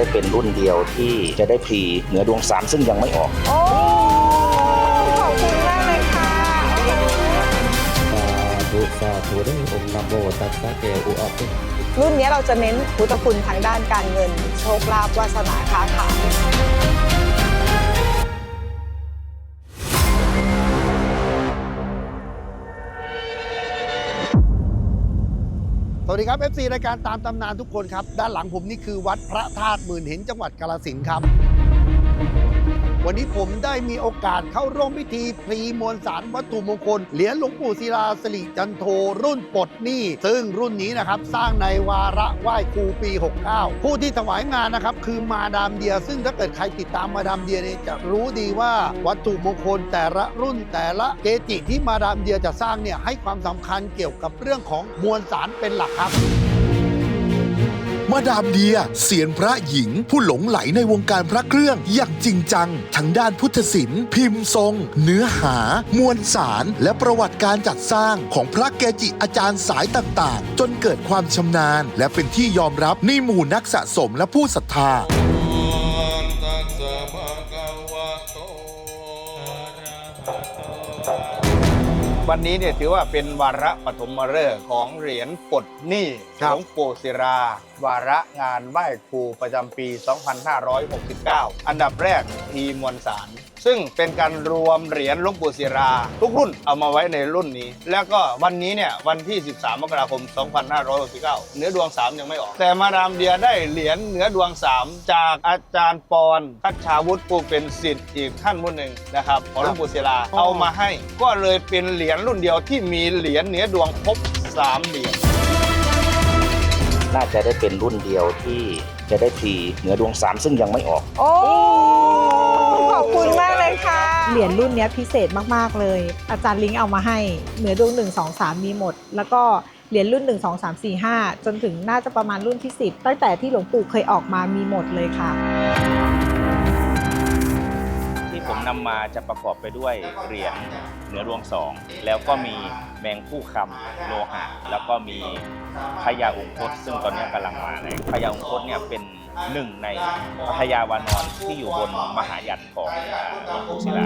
ได้เป็นรุ่นเดียวที่จะได้พรีเหนือดวงสามซึ่งยังไม่ออก โอ้ขอบคุณมากเลยค่ะสาธุสาธุได้องค์นโมตัสสะเกอุอัปปิรุ่นนี้เราจะเน้นพุทธคุณทางด้านการเงิน โชคลาภวาสนาค้าขาย วัสดีครับ FC รายการตามตำนานทุกคนครับ ด้านหลังผมนี่คือวัดพระธาตุหมื่นเห็นจังหวัดกาลสินธุ์ครับ วันนี้ผมได้มีโอกาสเข้าร่วมพิธีพรีมวลสารวัตถุมงคล เหรียญหลวงปู่ศิลาสิริจันโทรุ่นปลดหนี้ซึ่งรุ่นนี้นะครับสร้างในวาระไหว้ครูปี 69 ผู้ที่ถวายงานนะครับคือมาดามเดีย ซึ่งถ้าเกิดใครติดตามมาดามเดียเนี่ยจะรู้ดีว่าวัตถุมงคลแต่ละรุ่นแต่ละเกจิที่มาดามเดียจะสร้างเนี่ยให้ความสำคัญเกี่ยวกับเรื่องของมวลสารเป็นหลักครับ มาดามเดียเสียนพระหญิง ผู้หลงไหลในวงการพระเครื่องอย่างจริงจัง ทั้งด้านพุทธศิลป์พิมพ์ทรง เนื้อหา มวลสาร และประวัติการจัดสร้างของพระเกจิอาจารย์สายต่างๆ จนเกิดความชำนาญ และเป็นที่ยอมรับในหมู่นักสะสมและผู้ศรัทธา วันนี้เนี่ยถือว่าเป็นวาระปฐมฤกษ์ของเหรียญปลดหนี้หครัลบวงปู่ศิรา วาระงานไหว้ครูประจำปี 2569 อันดับแรกทีมวลสาร ซึ่งเป็นการรวมเหรียญหลวงปู่ศิราทุกรุ่นเอามาไว้ในรุ่นนี้ แล้วก็วันนี้เนี่ยวันที่ 13 มกราคม 2569เนื้อดวง 3 ยังไม่ออก แต่มาดามเดียได้เหรียญเนื้อดวง 3 จากอาจารย์ปอนคัชชาวุฒิผู้เป็นศิษย์อีกท่านผู้หนึ่งนะครับของหลวงปู่ศิลาเอามาให้ ก็เลยเป็นเหรียญรุ่นเดียวที่มีเหรียญเนื้อดวงครบสามเหรียญน่าจะได้เป็นรุ่นเดียวที่จะได้พรีเหนือดวงสามซึ่งยังไม่ออก โอ้ ขอบคุณมากเลยค่ะ เหรียญรุ่นเนี้ยพิเศษมากๆเลย อาจารย์ลิงก์เอามาให้เหนือดวง1 2 3 มีหมด แล้วก็เหรียญรุ่น 1 2 3 4 5 จนถึงน่าจะประมาณรุ่นที่ 10 ตั้งแต่ที่หลวงปู่เคยออกมามีหมดเลยค่ะ ที่ผมนำมาจะประกอบไปด้วยเหรียญเหนือดวงสองแล้วก็มีแมงคู่คำโลหะ แล้วก็มีพญาองคตซึ่งตอนนี้กำลังมาในพญาองคตเนี่ยเป็น หนึ่งในพยาวานอนที่อยู่บนมหายันของอ่าหลวงปู่ศิลา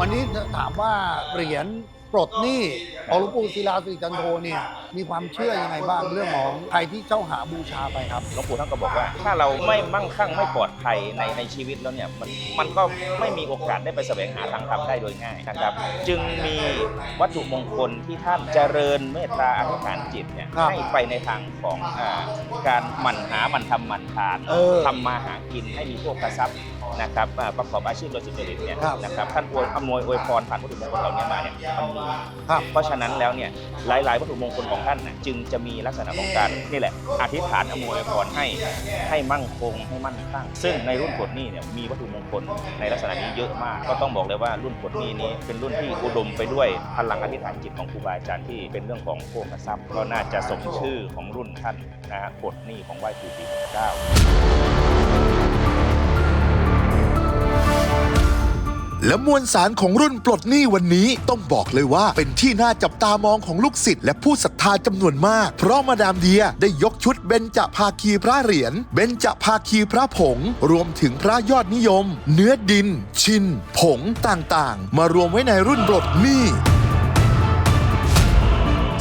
วันนี้ถามว่าเหรียญปลดหนี้ของหลวงปู่ศิลาสิริจันโทเนี่ยมีความเชื่อยังไงบ้างเรื่องของใครที่เจ้าหาบูชาไปครับ หลวงปู่ท่านก็บอกว่า ถ้าเราไม่มั่งคั่งไม่ปลอดภัยในในชีวิตแล้วเนี่ยมันมันก็ไม่มีโอกาสได้ไปแสวงหาทางธรรมได้โดยง่ายนะครับ จึงมีวัตถุมงคลที่ท่านเจริญเมตตาอธิษฐานจิตเนี่ยครับให้ไปในทางของอาการหมั่นหาหมันทำหมันทานเออทำมาหากินให้มีโชคทรัพย์นะครับอ่าประกอบอาชีพโดยสุจริตเนี่ยครับ นะครับท่านอวยอำนวยอวยพรผ่านวัตถุมงคลเหล่านี้มาเนี่ยมันมีครับ เพราะฉะนั้นแล้วเนี่ยหลาย ๆ วัตถุมงคลของท่านนะจึงจะมีลักษณะของการนี่แหละอธิษฐานอำนวยพรให้ให้มั่งคงให้มั่นคงซึ่งในรุ่นปลดนี้เนี่ยมีวัตถุมงคลในลักษณะนี้เยอะมาก ก็ต้องบอกเลยว่ารุ่นปลดนี้นี้เป็นรุ่นที่อุดมไปด้วยพลังอธิษฐานจิตของครูบาอาจารย์ที่เป็นเรื่องของโภคทรัพย์ก็น่าจะสมชื่อของรุ่นท่านนะฮะปลดนี้ของไหว้ครูปีเก้า และมวลสารของรุ่นปลดหนี้วันนี้ต้องบอกเลยว่าเป็นที่น่าจับตามองของลูกศิษย์และผู้ศรัทธาจำนวนมาก เพราะมาดามเดียได้ยกชุดเบญจภาคีพระเหรียญเบญจภาคีพระผง รวมถึงพระยอดนิยม เนื้อดิน ชิน ผงต่างๆ มารวมไว้ในรุ่นปลดหนี้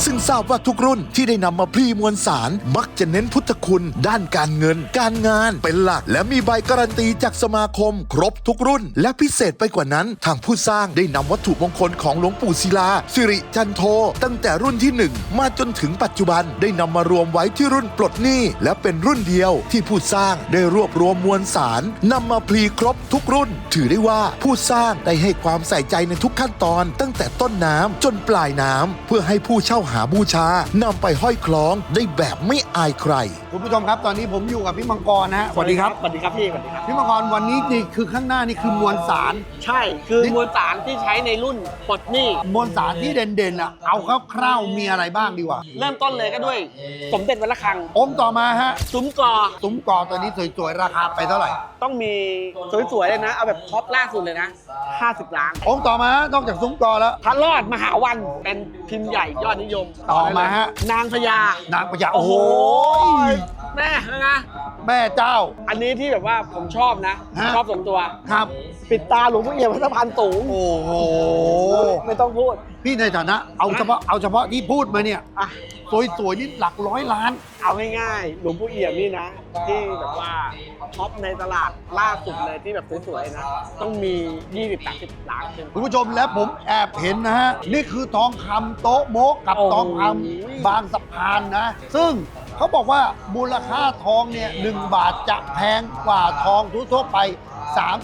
ซึ่งทราบว่าทุกรุ่นที่ได้นำมาพรีมวลสาร มักจะเน้นพุทธคุณ ด้านการเงิน การงานเป็นหลัก และมีใบการันตีจากสมาคม ครบทุกรุ่น และพิเศษไปกว่านั้น ทางผู้สร้างได้นำวัตถุมงคลของหลวงปู่ศิลา สิริจันโท ตั้งแต่รุ่นที่ 1 มาจนถึงปัจจุบันได้นำมารวมไว้ที่รุ่นปลดหนี้และเป็นรุ่นเดียวที่ผู้สร้างได้รวบรวมมวลสารนำมาพรีครบทุกรุ่น ถือได้ว่าผู้สร้างได้ให้ความใส่ใจในทุกขั้นตอน ตั้งแต่ต้นน้ำจนปลายน้ำเพื่อให้ผู้เช่าหาบูชานำไปห้อยคล้องได้แบบไม่อายใคร คุณผู้ชมครับตอนนี้ผมอยู่กับพี่มังกรนะฮะสวัสดีครับ สวัสดีครับพี่สวัสดีครับ พี่มังกรวันนี้นี่คือข้างหน้านี่คือมวลสาร ใช่คือมวลสารที่ใช้ในรุ่นปลดหนี้ มวลสารที่เด่นๆอะเอาคร่าวๆมีอะไรบ้างดีกว่า เริ่มต้นเลยก็ด้วย สมเด็จวัดระฆัง องค์ต่อมาฮะซุ้มกอ ซุ้มกอตัวนี้สวยๆราคาไปเท่าไหร่ ต้องมีสวยๆเลยนะ เอาแบบท็อปล่าสุดเลยนะ 50 ล้าน องค์ต่อมาฮะนอกจากซุ้มกอแล้ว พระรอดมหาวันเป็นพิมพ์ใหญ่ยอดนิยมต่อมาฮะ นางพญานางพญาโอ้โห แม่นะ แม่เจ้า อันนี้ที่แบบว่าผมชอบนะ ฮะ ชอบส่วนตัว ครับ ปิดตาหลวงพ่อเอี่ยมพระสะพานสูงโอ้โห ไม่ต้องพูด พี่ในฐานะ เอาเฉพาะเอาเฉพาะที่พูดมาเนี่ย อะ สวยๆนี่หลักร้อยล้าน เอาง่ายๆ หลวงพ่อเอี่ยมนี่นะ ที่แบบว่าท็อปในตลาดล่าสุดเลยที่แบบสวยๆนะ ต้องมี 20-30ล้านขึ้น คุณผู้ชมและผมแอบเห็นนะฮะ นี่คือทองคำโต๊ะโมะกับโอ้โห ทองคำบางสะพานนะ ซึ่ง เขาบอกว่ามูลค่าทองเนี่ยหนึ่งบาทจะแพงกว่าทองทั่วๆไป 3-40%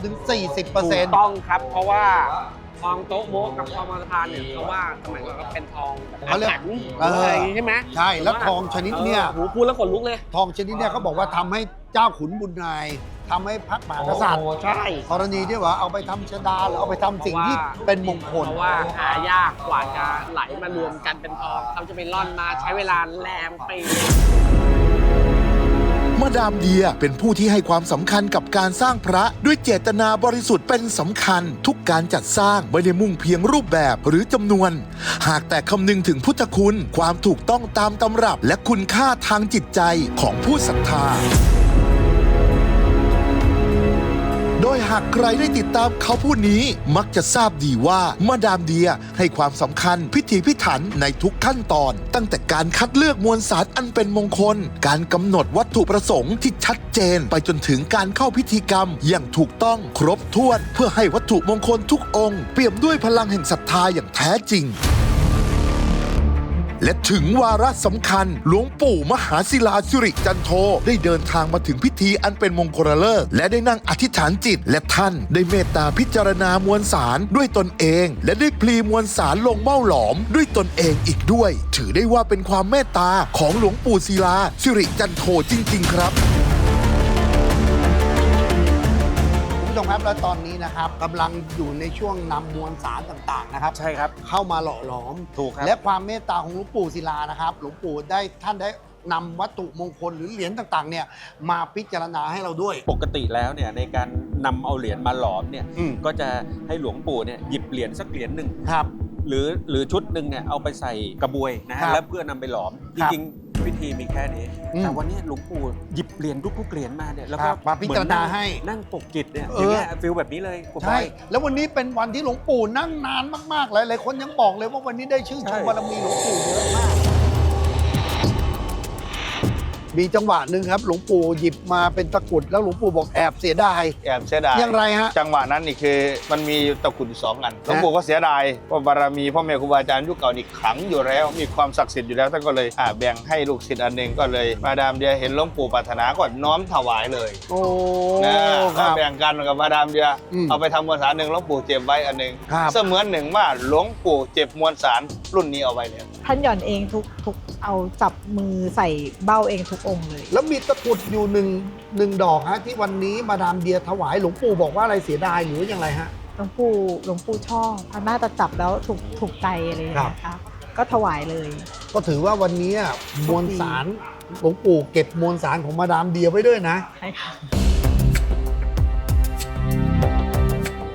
ถูกต้องครับเพราะว่าทองโต๊ะโมะกับทองมาสะพานเนี่ยเขาว่าสมัยก่อนก็เป็นทองแบบเขาเรียกแข็งเออออะไรอย่างงี้ใช่ไหมใช่แล้วทองชนิดเนี่ย ออโหพูดแล้วขนลุกเลย ทองชนิดเนี่ยเขาบอกว่าทำให้ เจ้าขุนบุญนายทำให้พระมหากษัตริย์ใช่ กรณีที่ว่าเอาไปทำชดาหรือเอาไปทำสิ่งที่เป็นมงคล เพราะว่าหายากกว่าจะไหลมารวมกันเป็นทองเขาจะไปร่อนมาใช้เวลาแรมปี มาดามเดียเป็นผู้ที่ให้ความสำคัญกับการสร้างพระด้วยเจตนาบริสุทธิ์เป็นสำคัญ ทุกการจัดสร้างไม่ได้มุ่งเพียงรูปแบบหรือจำนวน หากแต่คำนึงถึงพุทธคุณ ความถูกต้องตามตำรับ และคุณค่าทางจิตใจของผู้ศรัทธา หากใครได้ติดตามเขาผู้นี้มักจะทราบดีว่ามาดามเดียให้ความสำคัญพิถีพิถันในทุกขั้นตอน ตั้งแต่การคัดเลือกมวลสารอันเป็นมงคล การกำหนดวัตถุประสงค์ที่ชัดเจน ไปจนถึงการเข้าพิธีกรรมอย่างถูกต้องครบถ้วน เพื่อให้วัตถุมงคลทุกองค์ เปี่ยมด้วยพลังแห่งศรัทธาอย่างแท้จริง และถึงวาระสำคัญ หลวงปู่มหาศิลาสิริจันโทได้เดินทางมาถึงพิธีอันเป็นมงคลเลิกษ์และได้นั่งอธิษฐานจิต และท่านได้เมตตาพิจารณามวลสารด้วยตนเอง และได้พลีมวลสารลงเม้าหลอม ด้วยตนเองอีกด้วย ถือได้ว่าเป็นความเมตตาของหลวงปู่ศิลาสิริจันโทจริง ๆ ครับ ผู้ชมครับและตอนนี้นะครับกำลังอยู่ในช่วงนำมวลสารต่างๆนะครับ ใช่ครับ เข้ามาหล่อหลอม ถูกครับ และความเมตตาของหลวงปู่ศิลานะครับ หลวงปู่ได้ท่านได้นำวัตถุมงคลหรือเหรียญต่างๆเนี่ยมาพิจารณาให้เราด้วย ปกติแล้วเนี่ยในการนำเอาเหรียญมาหลอมเนี่ยอืม ก็จะให้หลวงปู่เนี่ยหยิบเหรียญสักเหรียญหนึ่งครับ หรือหรือชุดหนึ่งเนี่ยเอาไปใส่กระบวยนะครัฮะบแล้วเพื่อนำไปหลอม จครับ ริงๆ วิธีมีแค่นี้ อืมแต่วันนี้หลวงปู่หยิบเหรียญทุกๆเหรียญมาเนี่ยแล้วคก็รับมาพิจารณาให้เหมือนนั่งนั่งปกจิตเนี่ยเอออ อย่างเงี้ยฟิลแบบนี้เลยกูบใช่ อย แล้ววันนี้เป็นวันที่หลวงปู่นั่งนานมากๆ หลายๆคนยังบอกเลยว่าวันนี้ได้ชื่นชใช่ มบารมีหลวงปู่เยอะมาก มีจังหวะหนึ่งครับ หลวงปู่หยิบมาเป็นตะกรุดแล้วหลวงปู่บอกแอบเสียดาย แอบเสียดายอย่างไรฮะ จังหวะนั้นนี่คือมันมีตะกรุดอยู่สองอันหลวงปู่ก็เสียดายเพราะบารมีพ่อแม่ครูบาอาจารย์ยุคเก่านี่ขลังอยู่แล้ว มีความศักดิ์สิทธิ์อยู่แล้วท่านก็เลยอ่าแบ่งให้ลูกศิษย์อันหนึ่งก็เลยมาดามเดียเห็นหลวงปู่ปรารถนาก็น้อมถวายเลยโอ้นะครับแบ่งกันกับมาดามเดียอืมเอาไปทำมวลสารหนึ่งหลวงปู่เจ็บไว้อันหนึ่งครับเสมือนหนึ่งว่าหลวงปู่เจ็บมวลสารรุ่นนี้เอาไว้แล้วท่านหย่อนเองทุกทุกเอาจับมือใส่เบ้าเองทุกองค์เลย แล้วมีตะกรุดอยู่หนึ่งหนึ่งดอกฮะที่วันนี้มาดามเดียถวายหลวงปู่บอกว่าอะไรเสียดายหรือว่าอย่างไรฮะ หลวงปู่หลวงปู่ชอบท่านน่าจะจับแล้วถูกถูกใจอะไรอย่างเงี้ยค่ะก็ถวายเลย ก็ถือว่าวันนี้มวลสารหลวงปู่เก็บมวลสารของมาดามเดียไว้ด้วยนะ ใช่ค่ะ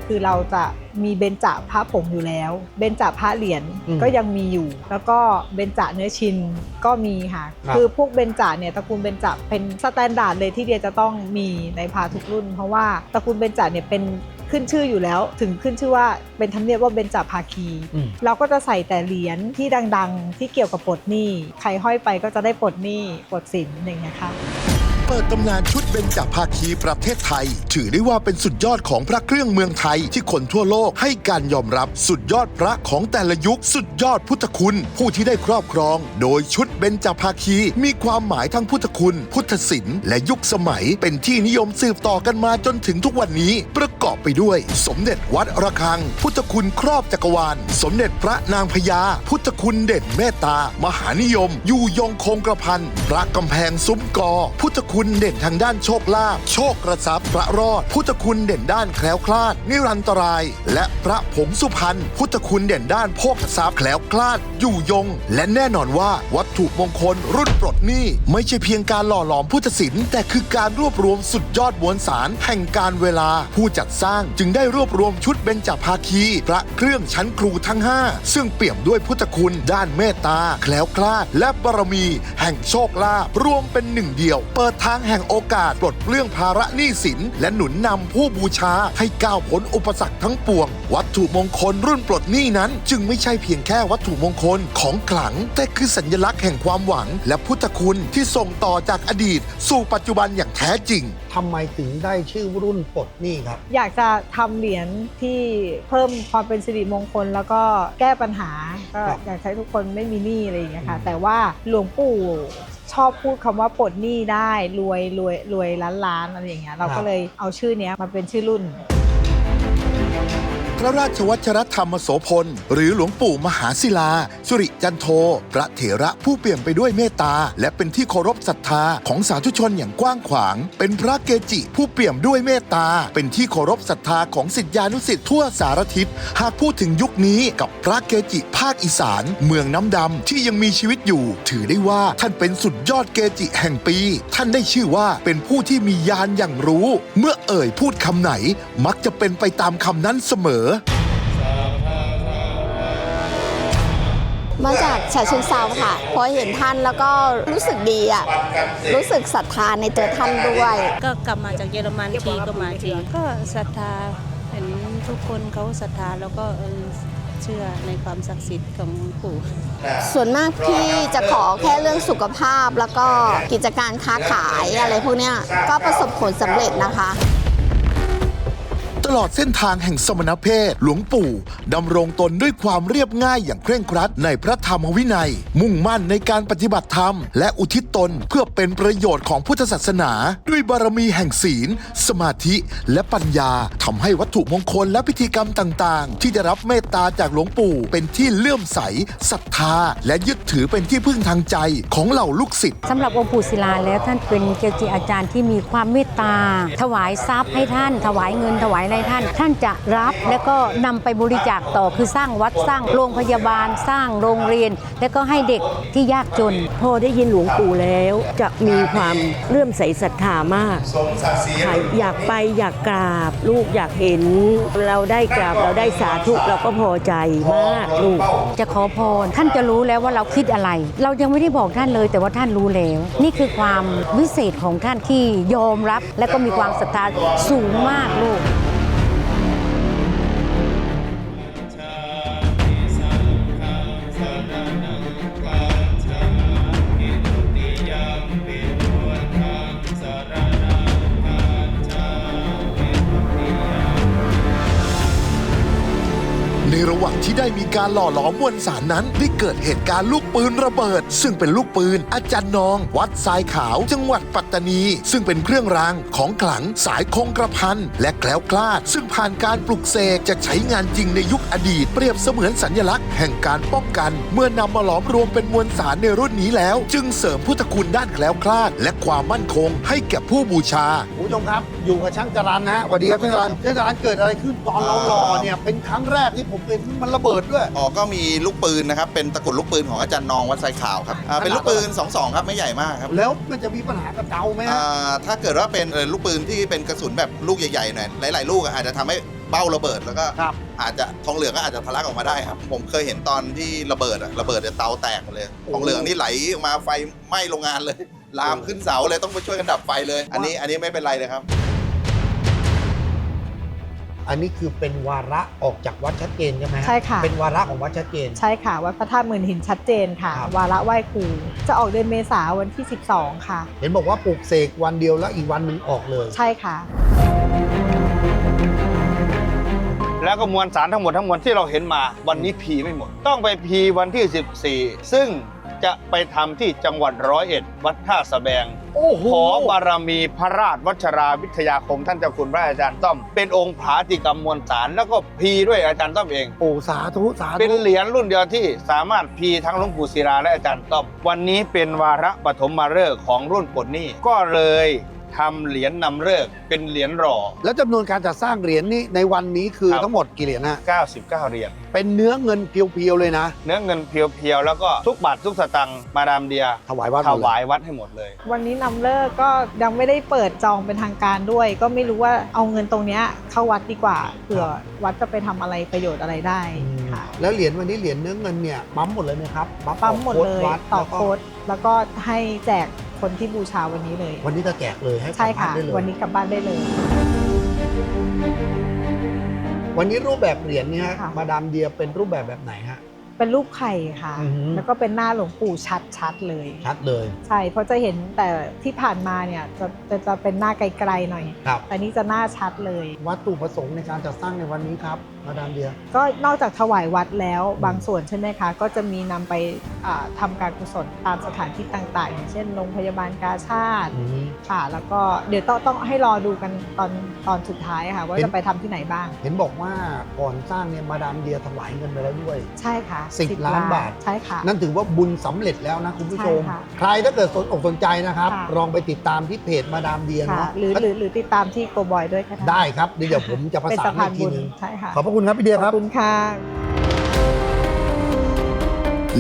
คือเราจะมีเบญจพระผงอยู่แล้ว เบญจพระเหรียญอืมก็ยังมีอยู่ แล้วก็เบญจเนื้อชินก็มีค่ะครับคือพวกเบญจเนี่ยตระกูลเบญจเป็นสแตนดาร์ดเลยที่เดียจะต้องมีในพาทุกรุ่น เพราะว่าตระกูลเบญจเนี่ยเป็นขึ้นชื่ออยู่แล้วถึงขึ้นชื่อว่าเป็นธรรมเนียบว่าเบญจภาคีอืมเราก็จะใส่แต่เหรียญที่ดังๆ ที่เกี่ยวกับปลดหนี้ ใครห้อยไปก็จะได้ปลดหนี้ปลดสินอย่างเงี้ยค่ะ เปิดตำนานชุดเบญจภาคีประเทศไทย ถือได้ว่าเป็นสุดยอดของพระเครื่องเมืองไทยที่คนทั่วโลกให้การยอมรับสุดยอดพระของแต่ละยุค สุดยอดพุทธคุณ ผู้ที่ได้ครอบครอง โดยชุดเบญจภาคี มีความหมายทั้งพุทธคุณ พุทธศิลป์และยุคสมัยเป็นที่นิยมสืบต่อกันมาจนถึงทุกวันนี้ ประกอบไปด้วย สมเด็จวัดระฆัง พุทธคุณครอบจักรวาล สมเด็จพระนางพญาพุทธคุณเด่นเมตตามหานิยม อยู่ยงคงกระพันพระกำแพงซุ้มกอ พุทธคุณคุณเด่นทางด้านโชคลาภโชคกระซับพระรอด พุทธคุณเด่นด้านแคล้วคลาด นิรันตราย และพระผงสุพรรณพุทธคุณเด่นด้านโภคทรัพย์แคล้วคลาด อยู่ยง และแน่นอนว่าวัตถุมงคลรุ่นปลดหนี้ ไม่ใช่เพียงการหล่อหลอมพุทธศิลป์แต่คือการรวบรวมสุดยอดมวลสารแห่งการเวลา ผู้จัดสร้างจึงได้รวบรวมชุดเบญจภาคี พระเครื่องชั้นครูทั้ง 5 ซึ่งเปี่ยมด้วยพุทธคุณด้านเมตตาแคล้วคลาด และบารมี แห่งโชคลาภรวมเป็นหนึ่งเดียว เปิดทางแห่งโอกาสปลดเปลื้องภาระหนี้สิน และหนุนนำผู้บูชาให้ก้าวพ้นอุปสรรคทั้งปวง วัตถุมงคลรุ่นปลดหนี้นั้น จึงไม่ใช่เพียงแค่วัตถุมงคลของขลัง แต่คือสัญลักษณ์แห่งความหวัง และพุทธคุณที่ส่งต่อจากอดีต สู่ปัจจุบันอย่างแท้จริง ทำไมถึงได้ชื่อรุ่นปลดหนี้ครับ อยากจะทำเหรียญที่เพิ่มความเป็นสิริมงคล แล้วก็แก้ปัญหาก็ครับอยากให้ทุกคนไม่มีหนี้อะไรอย่างเงี้ยค่ะ แต่ว่าหลวงปู่ ชอบพูดคำว่าปลดหนี้ได้รวยรวยรวยล้านล้านอะไรอย่างเงี้ยเราก็เลยเอาชื่อเนี้ยมาเป็นชื่อรุ่น ระราชวัชรธรรมโสพล หรือหลวงปู่มหาศิลา สุริจันโท พระเถระผู้เปี่ยมไปด้วยเมตตา และเป็นที่เคารพศรัทธาของสาธุชนอย่างกว้างขวาง เป็นพระเกจิผู้เปี่ยมด้วยเมตตา เป็นที่เคารพศรัทธาของศิษยานุศิษย์ทั่วสารทิศหากพูดถึงยุคนี้กับพระเกจิภาคอีสาน เมืองน้ำดำที่ยังมีชีวิตอยู่ ถือได้ว่าท่านเป็นสุดยอดเกจิแห่งปี ท่านได้ชื่อว่าเป็นผู้ที่มีญาณอย่างรู้ เมื่อเอ่ยพูดคำไหน มักจะเป็นไปตามคำนั้นเสมอ มาจากฉะเชิงเซาค่ะ พอเห็นท่านแล้วก็รู้สึกดีอะ รู้สึกศรัทธาในตัวท่านด้วย ก็กลับมาจากเยอรมันทีก็มาทีก็ศรัทธาเห็นทุกคนเขาศรัทธาแล้วก็เออเชื่อในความศักดิ์สิทธิ์ของหลวงปู่ส่วนมากพี่จะขอแค่เรื่องสุขภาพแล้วก็กิจการค้าขายอะไรพวกเนี้ยก็ประสบผลสำเร็จนะคะ ตลอดเส้นทางแห่งสมณเพศ หลวงปู่ดำรงตนด้วยความเรียบง่ายอย่างเคร่งครัดในพระธรรมวินัย มุ่งมั่นในการปฏิบัติธรรม และอุทิศตนเพื่อเป็นประโยชน์ของพุทธศาสนา ด้วยบารมีแห่งศีล สมาธิและปัญญาทำให้วัตถุมงคลและพิธีกรรมต่างๆ ที่ได้รับเมตตาจากหลวงปู่ เป็นที่เลื่อมใสศรัทธา และยึดถือเป็นที่พึ่งทางใจของเหล่าลูกศิษย์สำหรับองค์ปู่ศิลาแล้วท่านเป็นเกจิอาจารย์ที่มีความเมตตา ถวายทรัพย์ให้ท่าน ถวายเงินถวายอะไรท่าน ท่านจะรับแล้วก็นำไปบริจาคต่อคือสร้างวัดสร้างโรงพยาบาลสร้างโรงเรียน แล้วก็ให้เด็กที่ยากจน พอได้ยินหลวงปู่แล้ว จะมีความเลื่อมใสศรัทธามาก อยากไปอยากกราบลูกอยากเห็น เราได้กราบเราได้สาธุเราก็พอใจมากลูกจะขอพรท่านจะรู้แล้วว่าเราคิดอะไร เรายังไม่ได้บอกท่านเลย แต่ว่าท่านรู้แล้ว นี่คือความวิเศษของท่านที่ยอมรับ และก็มีความศรัทธาสูงมากลูก ในระ หว่างที่ได้มีการหล่อหลอมมวลสารนั้น ได้เกิดเหตุการณ์ลูกปืนระเบิด ซึ่งเป็นลูกปืน อาจารย์นอง วัดทรายขาว จังหวัดปัตตานี ซึ่งเป็นเครื่องรางของขลังสายคงกระพันและแคล้วคลาด ซึ่งผ่านการปลุกเสกจะใช้งานจริงในยุคอดีต เปรียบเสมือนสัญลักษณ์แห่งการป้องกัน เมื่อนำมาหลอมรวมเป็นมวลสารในรุ่นนี้แล้ว จึงเสริมพุทธคุณด้านแคล้วคลาด และความมั่นคงให้แก่ผู้บูชา คุณผู้ชมครับ อยู่กับช่างจรันนะฮะสวัสดีครับช่างจรันช่างจรันเกิดอะไรขึ้นตอนเราหล่อเนี่ยเป็นครั้งแรกที่ผมเห็นมันระเบิดด้วย อ๋อ ก็มีลูกปืนนะครับ เป็นตะกรุดลูกปืนของอาจารย์นองวัดไซขาวครับอ่าเป็นลูกปืน 2-2 ครับไม่ใหญ่มากครับแล้วมันจะมีปัญหากับเตาไหมฮะอ่าถ้าเกิดว่าเป็นเอ่อลูกปืนที่เป็นกระสุนแบบลูกใหญ่ๆหน่อยหลายๆ ลูกอะอาจจะทำให้เบ้าระเบิดแล้วก็ครับ อาจจะทองเหลืองก็อาจจะทะลักออกมาได้ครับ ผมเคยเห็นตอนที่ระเบิดอะระเบิดเนี่ยเตาแตกหมดเลยทองเหลืองนี่ไหลออกมาไฟไหม้โรงงานเลย ลามขึ้นเสาเลยต้องไปช่วยกันดับไฟเลย อันนี้อันนี้ไม่เป็นไรเลยครับ อันนี้คือเป็นวาระออกจากวัดชัดเจนใช่ไหมฮใช่ค่ะ เป็นวาระของวัดชัดเจน ใช่ค่ะ วัดพระธาตุหมื่นหินชัดเจนค่ะ ครับ วาระไหว้ครู จะออกเดือนเมษาวันที่ 12 ค่ะ เห็นบอกว่าปลูกเสกวันเดียวแล้วอีกวันหนึ่งออกเลย ใช่ค่ะ แล้วก็มวลสารทั้งหมดทั้งมวลที่เราเห็นมาวันนี้พีไม่หมด ต้องไปพีวันที่ 14 ซึ่งจะไปทำที่จังหวัดร้อยเอ็ดวัดท่าสะแบง โอ้โหขอบารมีพระราชวัชราวิทยาคมท่านเจ้าคุณพระอาจารย์ต้อม เป็นองค์ผาติกรรมมวลสารแล้วก็พีด้วยอาจารย์ต้อมเอง โอ้สาธุสาธุเป็นเหรียญรุ่นเดียวที่สามารถพีทั้งหลวงปู่ศิลาและอาจารย์ต้อม วันนี้เป็นวาระปฐมมาฤกษ์ของรุ่นปลดหนี้ก็เลย ทำเหรียญนำฤกษ์เป็นเหรียญหล่อ แล้วจำนวนการจัดสร้างเหรียญนี้ในวันนี้คือครับ ทั้งหมดกี่เหรียญฮะ 99 เหรียญเป็นเนื้อเงินเพียวๆเลยนะ เนื้อเงินเพียวๆ แล้วก็ทุกบาททุกสตังค์มาดามเดียถวายวัดหถมดเลวายยวัดให้หมดเลย วันนี้นำเลิกก็ยังไม่ได้เปิดจองเป็นทางการด้วย ก็ไม่รู้ว่าเอาเงินตรงเนี้ยเข้าวัดดีกว่าเผื่อวัดจะไปทำอะไรประโยชน์อะไรได้ค่ะ แล้วเหรียญวันนี้เหรียญเนื้อเงินเนี่ยปั๊มหมดเลยไหมครับปั๊มหมดเลยวัดต่อแล้วก็โค้ดแล้วก็ให้แจก คนที่บูชาวันนี้เลย วันนี้จะแจกเลยให้กลับใช่บ้าค่ะ นได้เลย วันนี้กลับบ้านได้เลย วันนี้รูปแบบเหรียญเนี่ยฮะค่ะ มาดามเดียเป็นรูปแบบแบบไหนฮะ เป็นรูปไข่ค่ะ อือหือ แล้วก็เป็นหน้าหลวงปู่ชัดๆเลย ชัดเลยใช่เพราะจะเห็นแต่ที่ผ่านมาเนี่ยจะจะจะเป็นหน้าไกลๆหน่อย ครับ แต่นี่จะหน้าชัดเลย วัตถุประสงค์ในการจัดสร้างในวันนี้ครับ มาดามเดีย ก็นอกจากถวายวัดแล้วบางส่วนใช่ไหมคะ ก็จะมีนำไปอ่าทำการกุศลตามสถานที่ต่างๆ อย่างเช่นโรงพยาบาลกาชาติค่ะ แล้วก็เดี๋ยวต้องต้องให้รอดูกันตอนตอนสุดท้ายค่ะ ว่าเห็นจะไปทำที่ไหนบ้าง เห็นบอกว่าก่อนสร้างเนี่ยมาดามเดียถวายเงินไปแล้วด้วย ใช่ค่ะสิบล้านบาท ใช่ค่ะ นั่นถือว่าบุญสำเร็จแล้วนะคุณผู้ชม ใช่ค่ะ ใครถ้าเกิดสนอกสนใจนะครับค่ะลองไปติดตามที่เพจมาดามเดียค่ะเนาะหรือหรือหรือติดตามที่โกบอยด้วยก็ได้ได้ครับเดี๋ยวผมจะประเป็นสานสะพานอีกทีบุญนึงใช่ค่ะขอบพระคุณครับพี่เดียขคอรับบคุณค่ะ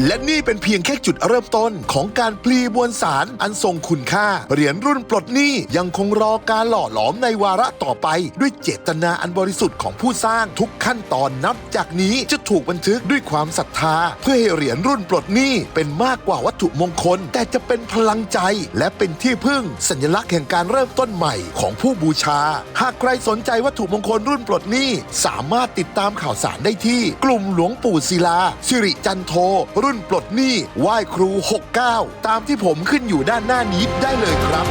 และนี่เป็นเพียงแค่จุดเริ่มต้นของการพลีมวลสารอันทรงคุณค่า เหรียญรุ่นปลดหนี้ยังคงรอการหล่อหลอมในวาระต่อไป ด้วยเจตนาอันบริสุทธิ์ของผู้สร้างทุกขั้นตอนนับจากนี้จะถูกบันทึกด้วยความศรัทธา เพื่อให้เหรียญรุ่นปลดหนี้เป็นมากกว่าวัตถุมงคล แต่จะเป็นพลังใจ และเป็นที่พึ่งสัญลักษณ์แห่งการเริ่มต้นใหม่ของผู้บูชา หากใครสนใจวัตถุมงคลรุ่นปลดหนี้สามารถติดตามข่าวสารได้ที่ กลุ่มหลวงปู่ศิลาสิริจันโทรุ่นปลดหนี้ไหว้ครู 69 ตามที่ผมขึ้นอยู่ด้านหน้านี้ได้เลยครับ